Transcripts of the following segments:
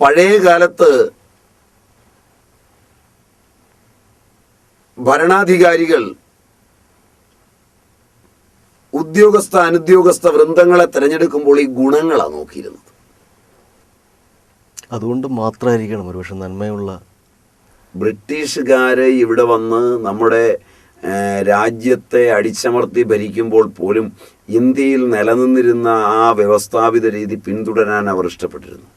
പഴയ കാലത്ത് ഭരണാധികാരികൾ ഉദ്യോഗസ്ഥ അനുദ്യോഗസ്ഥ വൃന്ദങ്ങളെ തിരഞ്ഞെടുക്കുമ്പോൾ ഈ ഗുണങ്ങളാണ് നോക്കിയിരുന്നത്. അതുകൊണ്ട് മാത്രമായിരിക്കണം ഒരുപക്ഷെ നന്മയുള്ള ബ്രിട്ടീഷുകാരെ ഇവിടെ വന്ന് നമ്മുടെ രാജ്യത്തെ അടിച്ചമർത്തി ഭരിക്കുമ്പോൾ പോലും ഇന്ത്യയിൽ നിലനിന്നിരുന്ന ആ വ്യവസ്ഥാപിത രീതി പിന്തുടരാൻ അവർ ഇഷ്ടപ്പെട്ടിരുന്നു.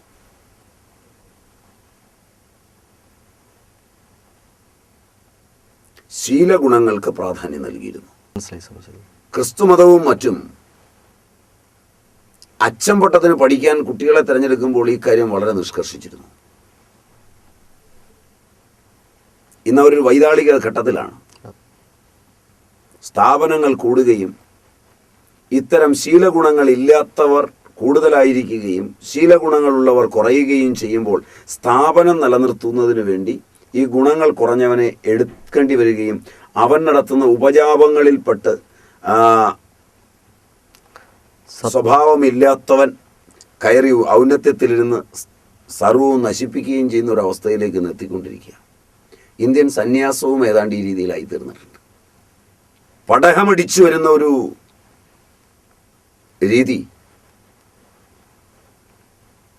ശീലഗുണങ്ങൾക്ക് പ്രാധാന്യം നൽകിയിരുന്നു. ക്രിസ്തുമതവും മറ്റും അച്ചംപട്ടത്തിന് പഠിക്കാൻ കുട്ടികളെ തിരഞ്ഞെടുക്കുമ്പോൾ ഈ കാര്യം വളരെ നിഷ്കർഷിച്ചിരുന്നു. ഇന്ന് അവരൊരു വൈതാളിക ഘട്ടത്തിലാണ്. സ്ഥാപനങ്ങൾ കൂടുകയും ഇത്തരം ശീലഗുണങ്ങൾ ഇല്ലാത്തവർ കൂടുതലായിരിക്കുകയും ശീലഗുണങ്ങളുള്ളവർ കുറയുകയും ചെയ്യുമ്പോൾ സ്ഥാപനം നിലനിർത്തുന്നതിന് വേണ്ടി ഈ ഗുണങ്ങൾ കുറഞ്ഞവനെ എടുക്കേണ്ടി വരികയും അവൻ നടത്തുന്ന ഉപജാപങ്ങളിൽപ്പെട്ട് സ്വഭാവമില്ലാത്തവൻ കയറി ഔന്നത്യത്തിലിരുന്ന് സർവവും നശിപ്പിക്കുകയും ചെയ്യുന്ന ഒരു അവസ്ഥയിലേക്ക് നിർത്തിക്കൊണ്ടിരിക്കുക ഇന്ത്യൻ സന്യാസവും ഏതാണ്ട് ഈ രീതിയിലായി തീർന്നിട്ടുണ്ട്. പടഹമടിച്ചു വരുന്ന ഒരു രീതി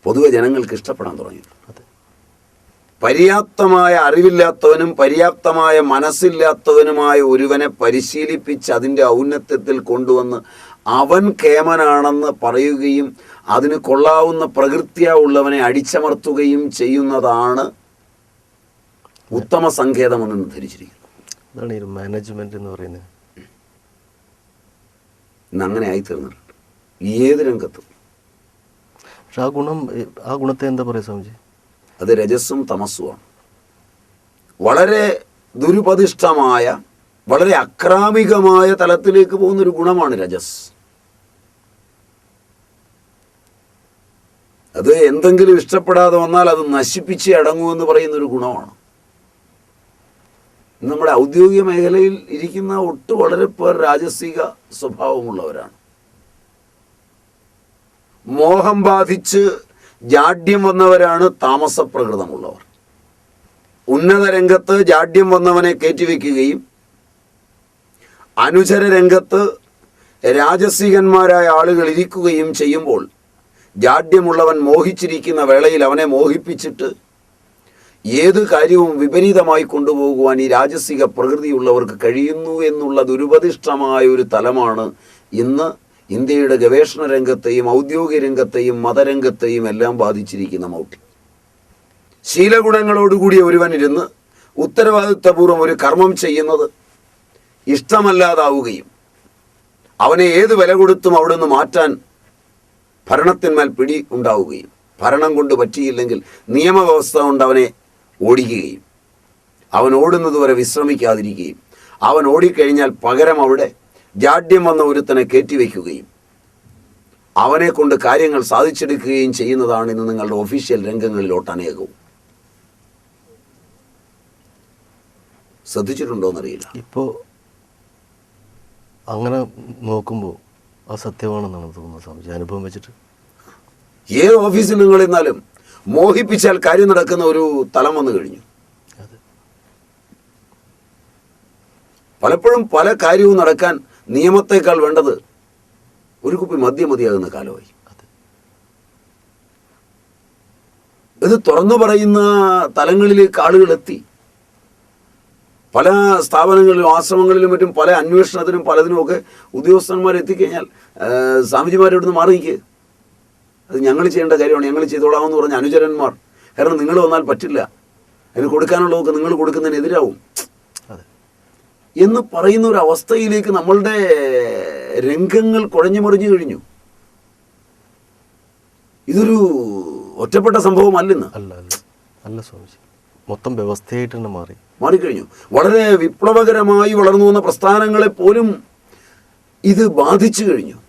പൊതുവെ ജനങ്ങൾക്ക് ഇഷ്ടപ്പെടാൻ തുടങ്ങിയിട്ടുണ്ട്. പര്യാപ്തമായ അറിവില്ലാത്തവനും പര്യാപ്തമായ മനസ്സില്ലാത്തവനുമായ ഒരുവനെ പരിശീലിപ്പിച്ച് അതിന്റെ ഔന്നത്യത്തിൽ കൊണ്ടുവന്ന് അവൻ കേമനാണെന്ന് പറയുകയും അതിന് കൊള്ളാവുന്ന പ്രകൃത്യ ഉള്ളവനെ അടിച്ചമർത്തുകയും ചെയ്യുന്നതാണ് ഉത്തമ സങ്കേതമെന്ന് ധരിച്ചിരിക്കുന്നു. മാനേജ്മെന്റ് എന്ന് പറയുന്നത്. ഇന്ന് അങ്ങനെ ആയിത്തീർന്നിട്ടുണ്ട്. ഏത് രംഗത്തും. പക്ഷെ ആ ഗുണം ആ ഗുണത്തെ എന്താ പറയുക സ്വാമിജി? അത് രജസ്സും തമസ്സുമാണ് വളരെ ദുരുപതിഷ്ഠമായ വളരെ അക്രാമികമായ തലത്തിലേക്ക് പോകുന്ന ഒരു ഗുണമാണ് രജസ്. അത് എന്തെങ്കിലും ഇഷ്ടപ്പെടാതെ വന്നാൽ അത് നശിപ്പിച്ച് അടങ്ങുമെന്ന് പറയുന്ന ഒരു ഗുണമാണ്. നമ്മുടെ ഔദ്യോഗിക മേഖലയിൽ ഇരിക്കുന്ന ഒട്ട് വളരെ പേർ രാജസിക സ്വഭാവമുള്ളവരാണ്. മോഹം ബാധിച്ച് ജാഡ്യം വന്നവരാണ് താമസപ്രകൃതമുള്ളവർ. ഉന്നത രംഗത്ത് ജാഡ്യം വന്നവനെ കയറ്റിവെക്കുകയും അനുചര രംഗത്ത് രാജസികന്മാരായ ആളുകൾ ഇരിക്കുകയും ചെയ്യുമ്പോൾ ജാഡ്യമുള്ളവൻ മോഹിച്ചിരിക്കുന്ന വേളയിൽ അവനെ മോഹിപ്പിച്ചിട്ട് ഏത് കാര്യവും വിപരീതമായി കൊണ്ടുപോകുവാൻ ഈ രാജസിക പ്രകൃതിയുള്ളവർക്ക് കഴിയുന്നു എന്നുള്ള ദുരുപതിഷ്ടമായ ഒരു തലമാണ് ഇന്ന് ഇന്ത്യയുടെ ഗവേഷണ രംഗത്തെയും ഔദ്യോഗിക രംഗത്തെയും മതരംഗത്തെയും എല്ലാം ബാധിച്ചിരിക്കുന്ന മൗട്ടി ഒരുവൻ ഒരുവനിരുന്ന് ഉത്തരവാദിത്വപൂർവം ഒരു കർമ്മം ചെയ്യുന്നത് ഇഷ്ടമല്ലാതാവുകയും അവനെ ഏത് വില കൊടുത്തും അവിടെ നിന്ന് മാറ്റാൻ ഭരണത്തിന്മേൽ പിടി ഉണ്ടാവുകയും ഭരണം കൊണ്ട് പറ്റിയില്ലെങ്കിൽ നിയമവ്യവസ്ഥ കൊണ്ട് അവനെ ഓടിക്കുകയും അവൻ ഓടുന്നതുവരെ വിശ്രമിക്കാതിരിക്കുകയും അവൻ ഓടിക്കഴിഞ്ഞാൽ പകരം അവിടെ ജാഡ്യം വന്ന ഒരുത്തനെ കയറ്റിവെക്കുകയും അവനെ കൊണ്ട് കാര്യങ്ങൾ സാധിച്ചെടുക്കുകയും ചെയ്യുന്നതാണ് ഇന്ന് നിങ്ങളുടെ ഒഫീഷ്യൽ രംഗങ്ങളിലോട്ട് അനേകവും. ശ്രദ്ധിച്ചിട്ടുണ്ടോയെന്നറിയില്ല ഇപ്പോ അങ്ങനെ നോക്കുമ്പോൾ ആ സത്യമാണെന്നാണ് തോന്നുന്നത് സ്വാമിജി അനുഭവം വെച്ചിട്ട്. ഏത് ഓഫീസിൽ നിങ്ങൾ എന്നാലും മോഹിപ്പിച്ചാൽ കാര്യം നടക്കുന്ന ഒരു തലം വന്നു കഴിഞ്ഞു. പലപ്പോഴും പല കാര്യവും നടക്കാൻ നിയമത്തേക്കാൾ വേണ്ടത് ഒരു കുപ്പി മദ്യം മതിയാകുന്ന കാലമായി. ഇത് തുറന്നു പറയുന്ന തലങ്ങളിലേക്ക് ആളുകൾ എത്തി. പല സ്ഥാപനങ്ങളിലും ആശ്രമങ്ങളിലും മറ്റും പല അന്വേഷണത്തിനും പലതിനുമൊക്കെ ഉദ്യോഗസ്ഥന്മാർ എത്തിക്കഴിഞ്ഞാൽ സ്വാമിജിമാരോട് മാറി നിൽക്കുക അത് ഞങ്ങൾ ചെയ്യേണ്ട കാര്യമാണ്. ഞങ്ങൾ ചെയ്തോളാമെന്ന് പറഞ്ഞ അനുചരന്മാർ. കാരണം നിങ്ങൾ വന്നാൽ പറ്റില്ല. അതിന് കൊടുക്കാനുള്ളതൊക്കെ നിങ്ങൾ കൊടുക്കുന്നതിനെതിരാവും. എന്ന് പറയുന്ന ഒരു അവസ്ഥയിലേക്ക് നമ്മളുടെ രംഗങ്ങൾ കുഴഞ്ഞു മറിഞ്ഞു കഴിഞ്ഞു. ഇതൊരു ഒറ്റപ്പെട്ട സംഭവമല്ലെന്ന് അല്ല അല്ല. അല്ല സ്വാമിജി. മൊത്തം വ്യവസ്ഥയായിട്ട് തന്നെ മാറി. മാറിക്കഴിഞ്ഞു. വളരെ വിപ്ലവകരമായി വളർന്നു വന്ന പ്രസ്ഥാനങ്ങളെ പോലും ഇത് ബാധിച്ചു കഴിഞ്ഞു.